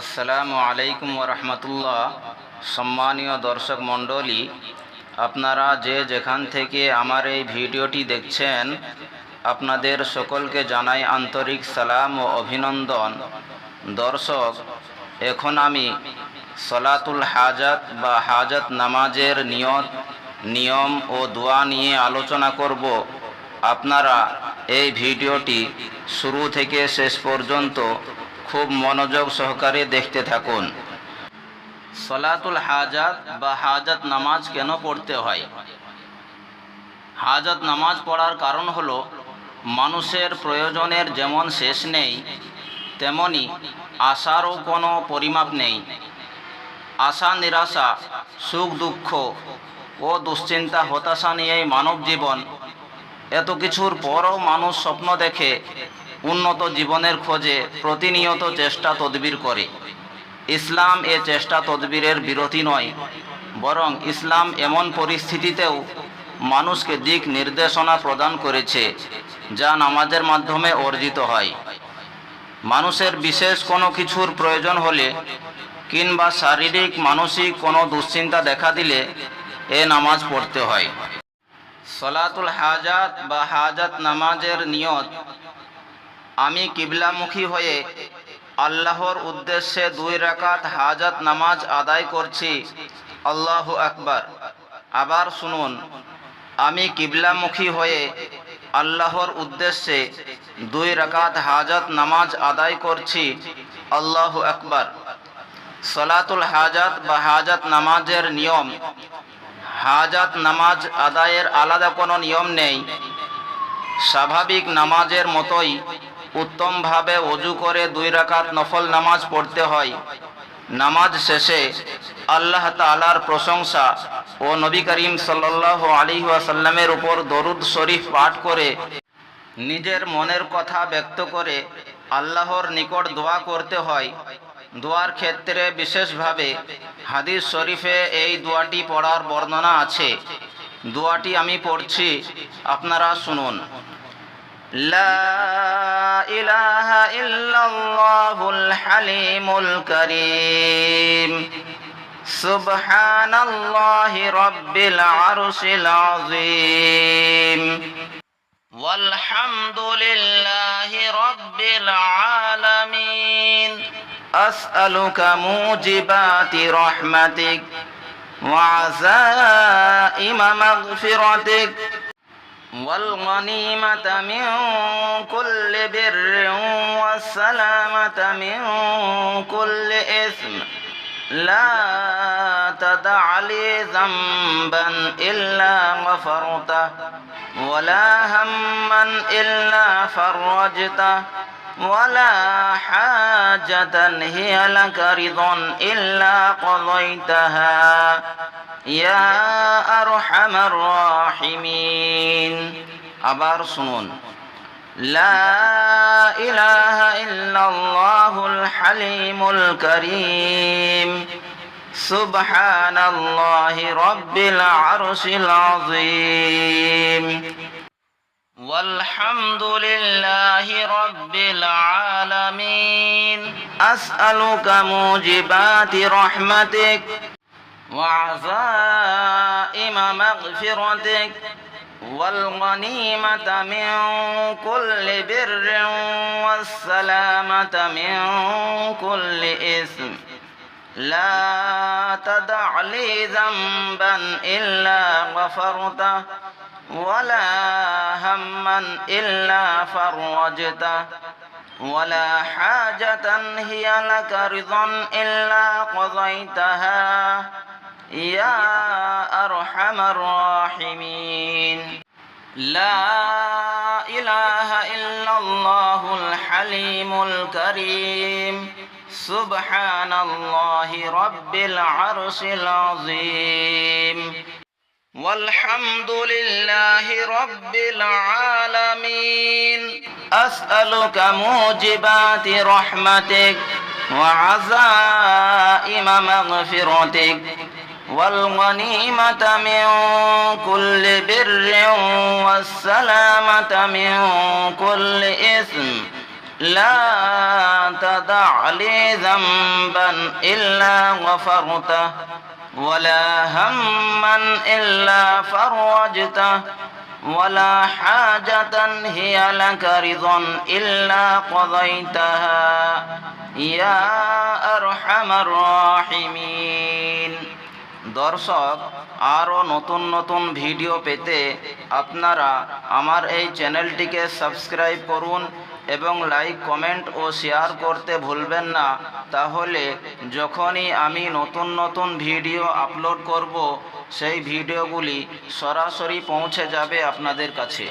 আসসালামু আলাইকুম রহমতুল্লাহ সম্মানীয় দর্শক মণ্ডলী, আপনারা যে যেখান থেকে আমার এই ভিডিওটি দেখছেন, আপনাদের সকলকে জানাই আন্তরিক সালাম ও অভিনন্দন। দর্শক, এখন আমি সলাতুল হাজাত বা হাজাত নামাজের নিয়ত, নিয়ম ও দোয়া নিয়ে আলোচনা করব। আপনারা এই ভিডিওটি শুরু থেকে শেষ পর্যন্ত খুব মনোযোগ সহকারে দেখতে থাকুন। সলাতুল হাজাত বা হাজাত নামাজ কেন পড়তে হয়? হাজাত নামাজ পড়ার কারণ হলো, মানুষের প্রয়োজনের যেমন শেষ নেই, তেমনি আশারও কোনো পরিমাপ নেই। আশা, নিরাশা, সুখ, দুঃখ ও দুশ্চিন্তা, হতাশা নিয়েই মানব জীবন। এত কিছুর পরও মানুষ স্বপ্ন দেখে উন্নত জীবনের খোঁজে প্রতিনিয়ত চেষ্টা তদবির করে। ইসলাম এ চেষ্টা তদবিরের বিরতি নয়, বরং ইসলাম এমন পরিস্থিতিতেও মানুষকে দিক নির্দেশনা প্রদান করেছে, যা নামাজের মাধ্যমে অর্জিত হয়। মানুষের বিশেষ কোনো কিছুর প্রয়োজন হলে কিংবা শারীরিক, মানসিক কোনো দুশ্চিন্তা দেখা দিলে এ নামাজ পড়তে হয়। সলাতুল হাজাত বা হাজাত নামাজের নিয়ত আমি কিবলামুখী হয়ে আল্লাহর উদ্দেশ্যে দুই রাকাত হাজাত নামাজ আদায় করছি। আল্লাহ আকবার। আবার শুনুন, আমি কিবলামুখী হয়ে আল্লাহর উদ্দেশ্যে দুই রাকাত হাজাত নামাজ আদায় করছি। আল্লাহ আকবার। সলাতুল হাজাত বা হাজাত নামাজের নিয়ম। হাজাত নামাজ আদায়ের আলাদা কোনো নিয়ম নেই। স্বাভাবিক নামাজের মতোই উত্তমভাবে অজু করে দুই রাকাত নফল নামাজ পড়তে হয়। নামাজ শেষে আল্লাহ তালার প্রশংসা ও নবী করিম সাল্লাহ আলী ওয়াসাল্লামের উপর দরুদ শরীফ পাঠ করে নিজের মনের কথা ব্যক্ত করে আল্লাহর নিকট দোয়া করতে হয়। দোয়ার ক্ষেত্রে বিশেষভাবে হাদিস শরীফে এই দোয়াটি পড়ার বর্ণনা আছে। দোয়াটি আমি পড়ছি, আপনারা শুনুন। لا إله إلا الله الحليم الكريم سبحان الله رب العرش العظيم والحمد لله رب العالمين أسألك موجبات رحمتك وعزائم مغفرتك والغنيمة من كل بر والسلامة من كل إثم. لا تدع لي ذنبا إلا غفرته ولا هما إلا فرجته. ولا حاجة هي لك رضا إلا قضيتها يا أرحم الراحمين أبار سنون لا إله إلا الله الحليم الكريم سبحان الله رب العرش العظيم والحمد لله رب العالمين. أسألك موجبات رحمتك وعزائم مغفرتك والغنيمة من كل بر والسلامة من كل إثم. لا تدع لي ذنبا إلا غفرته ولا هما إلا فرجته ولا حاجة هي لك رضا إلا قضيتها. يا أرحم الراحمين. لا إله إلا الله الحليم الكريم. سبحان الله رب العرش العظيم. والحمد لله رب العالمين. أسألك موجبات رحمتك وعزائم مغفرتك والغنيمة من كل بر والسلامة من كل إثم. لا تدع لي ذنبا إلا غفرته. ولا هما إلا فرجته ولا حاجة هي لك رضا إلا قضيتها يا أرحم الراحمين দর্শক আরও নতুন নতুন ভিডিও পেতে আপনারা আমার এই চ্যানেলটিকে সাবস্ক্রাইব করুন এবং লাইক কমেন্ট ও শেয়ার করতে ভুলবেন না। তাহলে যখনই আমি নতুন নতুন ভিডিও আপলোড করব, সেই ভিডিওগুলি সরাসরি পৌঁছে যাবে আপনাদের কাছে।